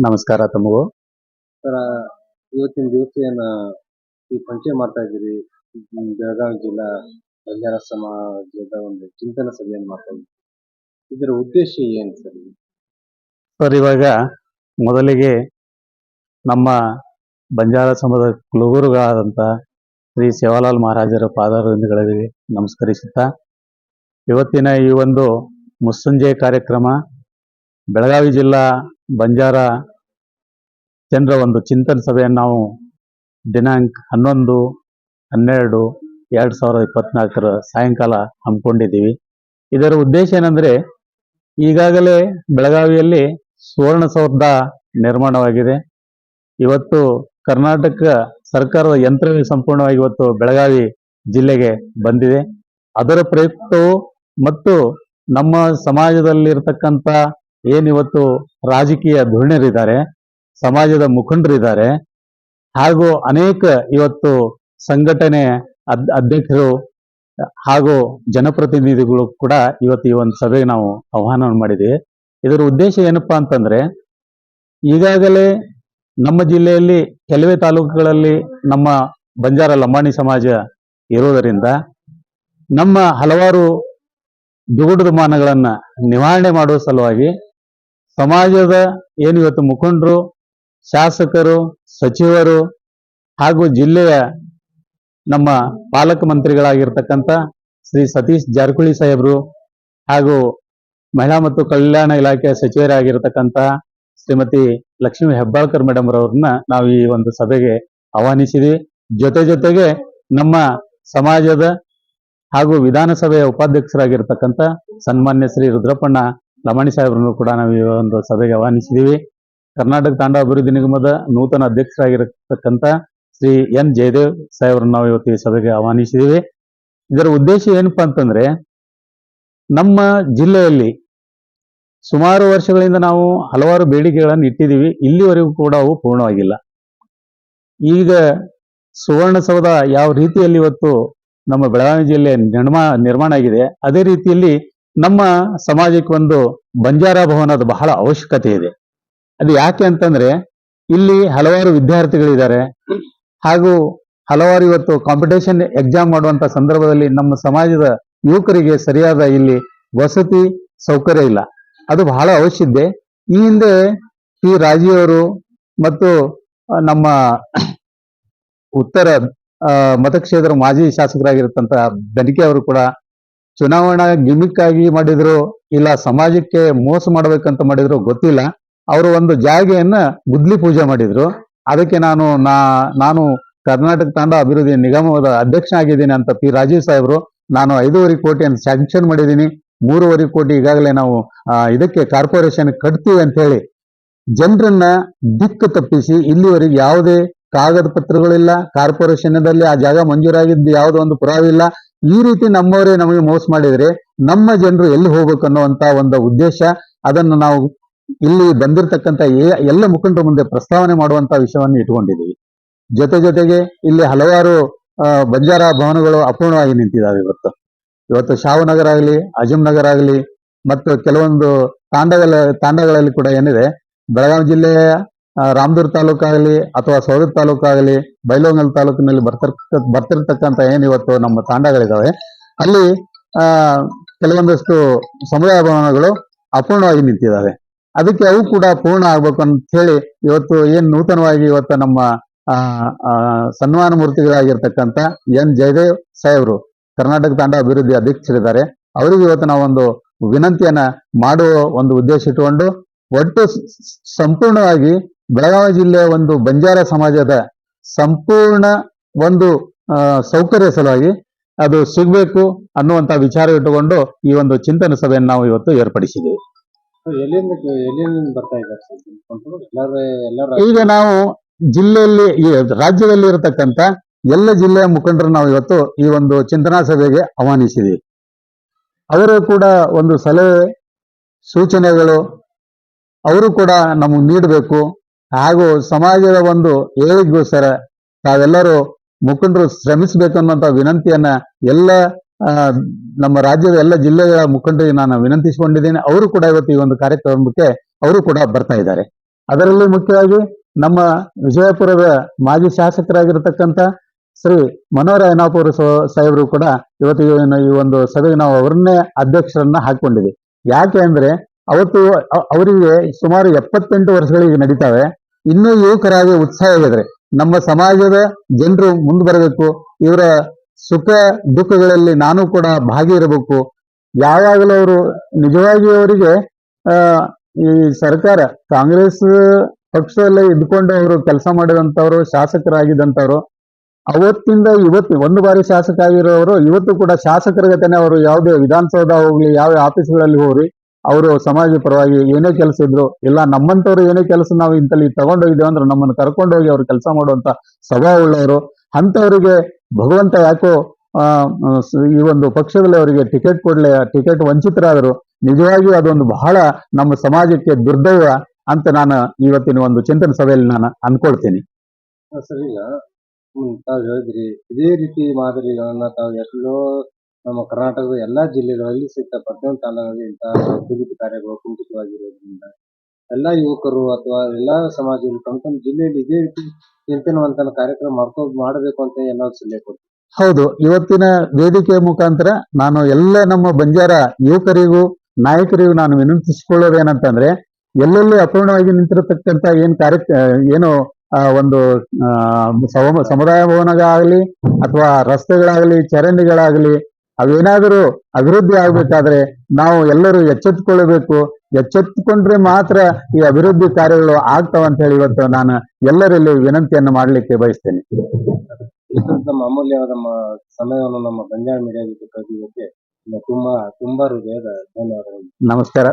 ನಮಸ್ಕಾರ ತಮಗೂ ಸರ್ ಇವತ್ತಿನ ದಿವಸ ಏನ ಈ ಪಂಚಾಯ ಮಾಡ್ತಾ ಇದ್ದೀರಿ. ಬೆಳಗಾವಿ ಜಿಲ್ಲಾ ಬಂಜಾರ ಸಮಾಜದ ಒಂದು ಚಿಂತನ ಸಭೆಯನ್ನು ಮಾಡ್ತಾ ಇದ್ದೀವಿ. ಇದರ ಉದ್ದೇಶ ಏನು ಸರ್? ಸರ್ ಇವಾಗ ಮೊದಲಿಗೆ ನಮ್ಮ ಬಂಜಾರ ಸಮಾಜದ ಕುಲಗುರುಗಳಾದಂಥ ಶ್ರೀ ಸೇವಾಲಾಲ್ ಮಹಾರಾಜರ ಪಾದಾರವಿಂದಗಳಿಗೆ ನಮಸ್ಕರಿಸುತ್ತಾ ಇವತ್ತಿನ ಈ ಒಂದು ಮುಸ್ಸಂಜೆ ಕಾರ್ಯಕ್ರಮ ಬೆಳಗಾವಿ ಜಿಲ್ಲಾ ಬಂಜಾರ ಜನರ ಒಂದು ಚಿಂತನ ಸಭೆಯನ್ನು ನಾವು ದಿನಾಂಕ ಹನ್ನೊಂದು, ಹನ್ನೆರಡು, ಎರಡು ಸಾವಿರದ ಇಪ್ಪತ್ನಾಲ್ಕರ ಸಾಯಂಕಾಲ ಹಮ್ಮಿಕೊಂಡಿದ್ದೀವಿ. ಇದರ ಉದ್ದೇಶ ಏನಂದರೆ, ಈಗಾಗಲೇ ಬೆಳಗಾವಿಯಲ್ಲಿ ಸುವರ್ಣಸೌಧ ನಿರ್ಮಾಣವಾಗಿದೆ. ಇವತ್ತು ಕರ್ನಾಟಕ ಸರ್ಕಾರದ ಯಂತ್ರವೇ ಸಂಪೂರ್ಣವಾಗಿ ಇವತ್ತು ಬೆಳಗಾವಿ ಜಿಲ್ಲೆಗೆ ಬಂದಿದೆ. ಅದರ ಪ್ರಯುಕ್ತವು ಮತ್ತು ನಮ್ಮ ಸಮಾಜದಲ್ಲಿರ್ತಕ್ಕಂಥ ಏನಿವತ್ತು ರಾಜಕೀಯ ಧುರಣರಿದ್ದಾರೆ ಸಮಾಜದ ಮುಖಂಡರಿದ್ದಾರೆ, ಹಾಗೂ ಅನೇಕ ಇವತ್ತು ಸಂಘಟನೆ ಅಧ್ಯಕ್ಷರು ಹಾಗೂ ಜನಪ್ರತಿನಿಧಿಗಳು ಕೂಡ ಇವತ್ತು ಈ ಒಂದು ಸಭೆಗೆ ನಾವು ಆಹ್ವಾನ ಮಾಡಿದ್ದೀವಿ. ಇದರ ಉದ್ದೇಶ ಏನಪ್ಪಾ ಅಂತಂದ್ರೆ, ಈಗಾಗಲೇ ನಮ್ಮ ಜಿಲ್ಲೆಯಲ್ಲಿ ಕೆಲವೇ ತಾಲೂಕುಗಳಲ್ಲಿ ನಮ್ಮ ಬಂಜಾರ ಲಂಬಾಣಿ ಸಮಾಜ ಇರುವುದರಿಂದ ನಮ್ಮ ಹಲವಾರು ದುಗುಡಮಾನಗಳನ್ನ ನಿವಾರಣೆ ಮಾಡುವ ಸಲುವಾಗಿ ಸಮಾಜದ ಏನು ಇವತ್ತು ಮುಖಂಡರು, ಶಾಸಕರು, ಸಚಿವರು ಹಾಗೂ ಜಿಲ್ಲೆಯ ನಮ್ಮ ಪಾಲಕ ಮಂತ್ರಿಗಳಾಗಿರ್ತಕ್ಕಂಥ ಶ್ರೀ ಸತೀಶ್ ಜಾರಕಿಹೊಳಿ ಸಾಹೇಬರು ಹಾಗೂ ಮಹಿಳಾ ಮತ್ತು ಕಲ್ಯಾಣ ಇಲಾಖೆಯ ಸಚಿವರಾಗಿರ್ತಕ್ಕಂಥ ಶ್ರೀಮತಿ ಲಕ್ಷ್ಮೀ ಹೆಬ್ಬಾಳ್ಕರ್ ಮೇಡಮ್ ರವ್ರನ್ನ ನಾವು ಈ ಒಂದು ಸಭೆಗೆ ಆಹ್ವಾನಿಸಿದ್ವಿ. ಜೊತೆ ಜೊತೆಗೆ ನಮ್ಮ ಸಮಾಜದ ಹಾಗೂ ವಿಧಾನಸಭೆಯ ಉಪಾಧ್ಯಕ್ಷರಾಗಿರ್ತಕ್ಕಂಥ ಸನ್ಮಾನ್ಯ ಶ್ರೀ ರುದ್ರಪ್ಪಣ್ಣ ಲಮಾಣಿ ಸಾಹೇಬ್ರನ್ನು ಕೂಡ ನಾವು ಈ ಒಂದು ಸಭೆಗೆ ಆಹ್ವಾನಿಸಿದ್ದೀವಿ ಕರ್ನಾಟಕ ತಾಂಡ ಅಭಿವೃದ್ಧಿ ನಿಗಮದ ನೂತನ ಅಧ್ಯಕ್ಷರಾಗಿರತಕ್ಕಂಥ ಶ್ರೀ ಎನ್ ಜಯದೇವ್ ಸಾಹೇಬ್ರನ್ನ ನಾವು ಇವತ್ತು ಈ ಸಭೆಗೆ ಆಹ್ವಾನಿಸಿದ್ದೀವಿ ಇದರ ಉದ್ದೇಶ ಏನಪ್ಪಾ ಅಂತಂದ್ರೆ, ನಮ್ಮ ಜಿಲ್ಲೆಯಲ್ಲಿ ಸುಮಾರು ವರ್ಷಗಳಿಂದ ನಾವು ಹಲವಾರು ಬೇಡಿಕೆಗಳನ್ನು ಇಟ್ಟಿದ್ದೀವಿ. ಇಲ್ಲಿವರೆಗೂ ಕೂಡ ಅವು ಪೂರ್ಣವಾಗಿಲ್ಲ. ಈಗ ಸುವರ್ಣಸೌಧ ಯಾವ ರೀತಿಯಲ್ಲಿ ಇವತ್ತು ನಮ್ಮ ಬೆಳಗಾವಿ ಜಿಲ್ಲೆ ನಿರ್ಮಾ ನಿರ್ಮಾಣ ಆಗಿದೆ, ಅದೇ ರೀತಿಯಲ್ಲಿ ನಮ್ಮ ಸಮಾಜಕ್ಕೆ ಒಂದು ಬಂಜಾರ ಭವನದ ಬಹಳ ಅವಶ್ಯಕತೆ ಇದೆ. ಅದು ಯಾಕೆ ಅಂತಂದ್ರೆ, ಇಲ್ಲಿ ಹಲವಾರು ವಿದ್ಯಾರ್ಥಿಗಳಿದ್ದಾರೆ. ಹಾಗೂ ಹಲವಾರು ಇವತ್ತು ಕಾಂಪಿಟೇಷನ್ ಎಕ್ಸಾಮ್ ಮಾಡುವಂತ ಸಂದರ್ಭದಲ್ಲಿ ನಮ್ಮ ಸಮಾಜದ ಯುವಕರಿಗೆ ಸರಿಯಾದ ಇಲ್ಲಿ ವಸತಿ ಸೌಕರ್ಯ ಇಲ್ಲ. ಅದು ಬಹಳ ಅವಶ್ಯ ಇದೆ ಈ ಹಿಂದೆ ಪಿ ರಾಜಿಯವರು ಮತ್ತು ನಮ್ಮ ಉತ್ತರ ಮತಕ್ಷೇತ್ರ ಮಾಜಿ ಶಾಸಕರಾಗಿರ್ತಂತ ಬೆನಕೆ ಅವರು ಕೂಡ ಚುನಾವಣಾ ಗಿಮಿಕ್ ಆಗಿ ಮಾಡಿದ್ರು ಇಲ್ಲ ಸಮಾಜಕ್ಕೆ ಮೋಸ ಮಾಡ್ಬೇಕಂತ ಮಾಡಿದ್ರು ಗೊತ್ತಿಲ್ಲ. ಅವರು ಒಂದು ಜಾಗೆಯನ್ನ ಗುದ್ಲಿ ಪೂಜೆ ಮಾಡಿದ್ರು. ಅದಕ್ಕೆ ನಾನು ನಾ, ನಾನು ಕರ್ನಾಟಕ ತಂಡ ಅಭಿವೃದ್ಧಿ ನಿಗಮದ ಅಧ್ಯಕ್ಷ ಆಗಿದ್ದೀನಿ ಅಂತ ಪಿ ರಾಜೀವ್ ಸಾಹೇಬ್ರು. ನಾನು ಐದೂವರೆ ಕೋಟಿಯನ್ನು ಸ್ಯಾಂಕ್ಷನ್ ಮಾಡಿದ್ದೀನಿ. ಮೂರುವರೆ ಕೋಟಿ ಈಗಾಗಲೇ ನಾವು ಇದಕ್ಕೆ ಕಾರ್ಪೊರೇಷನ್ ಕಟ್ತೀವಿ ಅಂತ ಹೇಳಿ ಜನರನ್ನ ದಿಕ್ಕು ತಪ್ಪಿಸಿ ಇಲ್ಲಿವರೆಗೆ ಯಾವುದೇ ಕಾಗದ ಪತ್ರಗಳಿಲ್ಲ. ಕಾರ್ಪೊರೇಷನ್ ಆ ಜಾಗ ಮಂಜೂರಾಗಿದ್ದು ಯಾವುದೋ ಒಂದು ಪುರಾವಿಲ್ಲ ಈ ರೀತಿ ನಮ್ಮವರೇ ನಮಗೆ ಮೋಸ ಮಾಡಿದರೆ ನಮ್ಮ ಜನರು ಎಲ್ಲಿ ಹೋಗ್ಬೇಕು ಅನ್ನುವಂತ ಒಂದು ಉದ್ದೇಶ, ಅದನ್ನು ನಾವು ಇಲ್ಲಿ ಬಂದಿರತಕ್ಕಂತ ಎಲ್ಲ ಮುಖಂಡರ ಮುಂದೆ ಪ್ರಸ್ತಾವನೆ ಮಾಡುವಂತ ವಿಷಯವನ್ನು ಇಟ್ಕೊಂಡಿದ್ದೀವಿ. ಜೊತೆ ಜೊತೆಗೆ ಇಲ್ಲಿ ಹಲವಾರು ಬಂಜಾರ ಭವನಗಳು ಅಪೂರ್ಣವಾಗಿ ನಿಂತಿದ್ದಾವೆ ಇವತ್ತು. ಇವತ್ತು ಶಾವು ನಗರ ಆಗಲಿ ಅಜಮ್ ನಗರ ಆಗಲಿ, ಮತ್ತು ಕೆಲವೊಂದು ತಾಂಡಗಳ, ತಾಂಡಗಳಲ್ಲಿ ಕೂಡ ಏನಿದೆ, ಬೆಳಗಾವಿ ಜಿಲ್ಲೆಯ ರಾಮದುರ್ ತಾಲೂಕಾಗಲಿ ಅಥವಾ ಸೌದತ್ ತಾಲೂಕಾಗಲಿ, ಬೈಲೋಂಗಲ್ ತಾಲೂಕಿನಲ್ಲಿ ಬರ್ತಿರ್ತ, ಬರ್ತಿರ್ತಕ್ಕಂಥ ಏನ್ ಇವತ್ತು ನಮ್ಮ ತಾಂಡಗಳಿದಾವೆ, ಅಲ್ಲಿ, ಆ, ಕೆಲವೊಂದಷ್ಟು ಸಮುದಾಯ ಭವನಗಳು ಅಪೂರ್ಣವಾಗಿ ನಿಂತಿದ್ದಾವೆ ಅದಕ್ಕೆ ಅವು ಕೂಡ ಪೂರ್ಣ ಆಗ್ಬೇಕು ಅಂತ ಹೇಳಿ ಇವತ್ತು ಏನ್ ನೂತನವಾಗಿ ಇವತ್ತು ನಮ್ಮ ಸನ್ಮಾನ ಮೂರ್ತಿಗಳಾಗಿರ್ತಕ್ಕಂಥ ಎನ್ ಜಯದೇವ್ ಸಾಹೇಬ್ರು, ಕರ್ನಾಟಕ ತಾಂಡ ಅಭಿವೃದ್ಧಿ ಅಧ್ಯಕ್ಷರಿದ್ದಾರೆ. ಅವರಿಗೆ ಇವತ್ತು ನಾವೊಂದು ವಿನಂತಿಯನ್ನ ಮಾಡುವ ಒಂದು ಉದ್ದೇಶ ಇಟ್ಟುಕೊಂಡು, ಒಟ್ಟು ಸಂಪೂರ್ಣವಾಗಿ ಬೆಳಗಾವಿ ಜಿಲ್ಲೆಯ ಒಂದು ಬಂಜಾರ ಸಮಾಜದ ಸಂಪೂರ್ಣ ಒಂದು ಸೌಕರ್ಯ ಸಲುವಾಗಿ ಅದು ಸಿಗಬೇಕು ಅನ್ನುವಂತ ವಿಚಾರ ಇಟ್ಟುಕೊಂಡು ಈ ಒಂದು ಚಿಂತನ ಸಭೆಯನ್ನು ನಾವು ಇವತ್ತು ಏರ್ಪಡಿಸಿದ್ದೀವಿ. ಈಗ ನಾವು ಜಿಲ್ಲೆಯಲ್ಲಿ ಈ ರಾಜ್ಯದಲ್ಲಿ ಇರತಕ್ಕಂತ ಎಲ್ಲ ಜಿಲ್ಲೆಯ ಮುಖಂಡರು ನಾವು ಇವತ್ತು ಈ ಒಂದು ಚಿಂತನಾ ಸಭೆಗೆ ಆಹ್ವಾನಿಸಿದ್ದೀವಿ. ಅವರು ಕೂಡ ಒಂದು ಸಲಹೆ ಸೂಚನೆಗಳು ಅವರು ಕೂಡ ನಮಗೆ ನೀಡಬೇಕು. ಹಾಗೂ ಸಮಾಜದ ಒಂದು ಏಳಿಗೆಗೋಸ್ಕರ ತಾವೆಲ್ಲರೂ ಮುಖಂಡರು ಶ್ರಮಿಸಬೇಕನ್ನುವಂತ ವಿನಂತಿಯನ್ನ ಎಲ್ಲ ನಮ್ಮ ರಾಜ್ಯದ ಎಲ್ಲ ಜಿಲ್ಲೆಗಳ ಮುಖಂಡರಿಗೆ ನಾನು ವಿನಂತಿಸಿಕೊಂಡಿದ್ದೇನೆ. ಅವರು ಕೂಡ ಇವತ್ತು ಈ ಒಂದು ಕಾರ್ಯಕ್ರಮಕ್ಕೆ ಅವರು ಕೂಡ ಬರ್ತಾ ಇದ್ದಾರೆ. ಅದರಲ್ಲಿ ಮುಖ್ಯವಾಗಿ ನಮ್ಮ ವಿಜಯಪುರದ ಮಾಜಿ ಶಾಸಕರಾಗಿರ್ತಕ್ಕಂಥ ಶ್ರೀ ಮನೋಹರ ಅಯ್ಯನಾಪುರ ಸಾಹೇಬರು ಕೂಡ ಇವತ್ತು ಈ- ಒಂದು ಸಭೆಗೆ ನಾವು ಅವರನ್ನೇ ಅಧ್ಯಕ್ಷರನ್ನ ಹಾಕೊಂಡಿದ್ವಿ ಯಾಕೆ ಅಂದ್ರೆ ಅವತ್ತು ಅವರಿಗೆ ಸುಮಾರು ಎಪ್ಪತ್ತೆಂಟು ವರ್ಷಗಳಿಗೆ ನಡೀತಾವೆ. ಇನ್ನೂ ಯುವಕರಾಗಿ ಉತ್ಸಾಹವಿದ್ರೆ ನಮ್ಮ ಸಮಾಜದ ಜನರು ಮುಂದೆ ಬರಬೇಕು, ಇವರ ಸುಖ ದುಃಖಗಳಲ್ಲಿ ನಾನು ಕೂಡ ಭಾಗಿ ಇರಬೇಕು. ಯಾವಾಗಲೂ ಅವರು ನಿಜವಾಗಿ ಅವರಿಗೆ ಈ ಸರ್ಕಾರ, ಕಾಂಗ್ರೆಸ್ ಪಕ್ಷದಲ್ಲೇ ಇದ್ಕೊಂಡು ಅವರು ಕೆಲಸ ಮಾಡಿದಂಥವ್ರು, ಶಾಸಕರಾಗಿದ್ದಂಥವ್ರು, ಅವತ್ತಿಂದ ಇವತ್ತು, ಒಂದು ಬಾರಿ ಶಾಸಕ ಆಗಿರೋರು, ಇವತ್ತು ಕೂಡ ಶಾಸಕರ ಜೊತೆನೆ ಅವರು ಯಾವುದೇ ವಿಧಾನಸೌಧ ಹೋಗ್ಲಿ, ಯಾವ ಆಫೀಸ್ಗಳಲ್ಲಿ ಹೋಗ್ರಿ ಅವರು ಸಮಾಜ ಪರವಾಗಿ ಏನೇ ಕೆಲಸ ಇದ್ರು, ಇಲ್ಲ ನಮ್ಮಂತವ್ರು ಏನೇ ಕೆಲಸ ನಾವು ಇಂತಲ್ಲಿ ತಗೊಂಡೋಗಿದ್ದೇವೆ ಅಂದ್ರೆ ನಮ್ಮನ್ನು ಕರ್ಕೊಂಡೋಗಿ ಅವ್ರು ಕೆಲಸ ಮಾಡುವಂತ ಸ್ವಭಾವ ಉಳ್ಳವರು ಅಂತವರಿಗೆ ಭಗವಂತ ಯಾಕೋ ಈ ಒಂದು ಪಕ್ಷದಲ್ಲಿ ಅವರಿಗೆ ಟಿಕೆಟ್ ಕೊಡ್ಲೇ, ಟಿಕೆಟ್ ವಂಚಿತರಾದರು, ನಿಜವಾಗಿಯೂ ಅದೊಂದು ಬಹಳ ನಮ್ಮ ಸಮಾಜಕ್ಕೆ ದುರ್ದೈವ ಅಂತ ನಾನು ಇವತ್ತಿನ ಒಂದು ಚಿಂತನ ಸಭೆಯಲ್ಲಿ ನಾನು ಅನ್ಕೊಳ್ತೀನಿ ಸರಿ ಈಗ ತಾವು ಹೇಳಿದ್ರಿ, ಇದೇ ರೀತಿ ಮಾದರಿಗಳನ್ನ ತಾವು ಎಲ್ಲೋ ನಮ್ಮ ಕರ್ನಾಟಕದ ಎಲ್ಲಾ ಜಿಲ್ಲೆಗಳಲ್ಲಿ ಸಿಕ್ತ ಪ್ರತಿಯೊಂದು ತಾಲೂಕಿನಲ್ಲಿ ಇಂತಹ ಅಭಿವೃದ್ಧಿ ಕಾರ್ಯಗಳು ಕುಂಠಿತವಾಗಿರೋದ್ರಿಂದ ಎಲ್ಲಾ ಯುವಕರು ಅಥವಾ ಎಲ್ಲಾ ಸಮಾಜದಲ್ಲಿ ತಮ್ಮ ತಮ್ಮ ಜಿಲ್ಲೆಯಲ್ಲಿ ಇದೇ ರೀತಿ ಚಿಂತನವಂತನ ಕಾರ್ಯಕ್ರಮ ಮಾಡ್ಕೊ, ಮಾಡಬೇಕು ಅಂತ ಎಲ್ಲ ಸಲಹೆ ಕೊಡ್ತೀವಿ. ಹೌದು, ಇವತ್ತಿನ ವೇದಿಕೆಯ ಮುಖಾಂತರ ನಾನು ಎಲ್ಲ ನಮ್ಮ ಬಂಜಾರ ಯುವಕರಿಗೂ, ನಾಯಕರಿಗೂ ನಾನು ವಿನಂತಿಸಿಕೊಳ್ಳೋದೇನಂತಂದ್ರೆ ಎಲ್ಲೆಲ್ಲಿ ಅಪೂರ್ಣವಾಗಿ ನಿಂತಿರತಕ್ಕಂತ ಏನ್ ಕಾರ್ಯ ಏನು ಒಂದು ಸಮುದಾಯ ಭವನಗಳಾಗಲಿ ಅಥವಾ ರಸ್ತೆಗಳಾಗಲಿ, ಚರಂಡಿಗಳಾಗಲಿ ಅವೇನಾದರೂ ಅಭಿವೃದ್ಧಿ ಆಗ್ಬೇಕಾದ್ರೆ ನಾವು ಎಲ್ಲರೂ ಎಚ್ಚೆತ್ತುಕೊಳ್ಳಬೇಕು. ಎಚ್ಚೆತ್ತುಕೊಂಡ್ರೆ ಮಾತ್ರ ಈ ಅಭಿವೃದ್ಧಿ ಕಾರ್ಯಗಳು ಆಗ್ತಾವ ಅಂತ ಹೇಳಿ ಇವತ್ತು ನಾನು ಎಲ್ಲರಲ್ಲಿ ವಿನಂತಿಯನ್ನು ಮಾಡಲಿಕ್ಕೆ ಬಯಸ್ತೇನೆ. ನಮ್ಮ ಅಮೂಲ್ಯವಾದ ಸಮಯವನ್ನು ನಮ್ಮ ಬಂಜಾರ ಮೀಡಿಯಾ ತುಂಬಾ ತುಂಬಾ ಹೃದಯದ ಧನ್ಯವಾದಗಳು. ನಮಸ್ಕಾರ.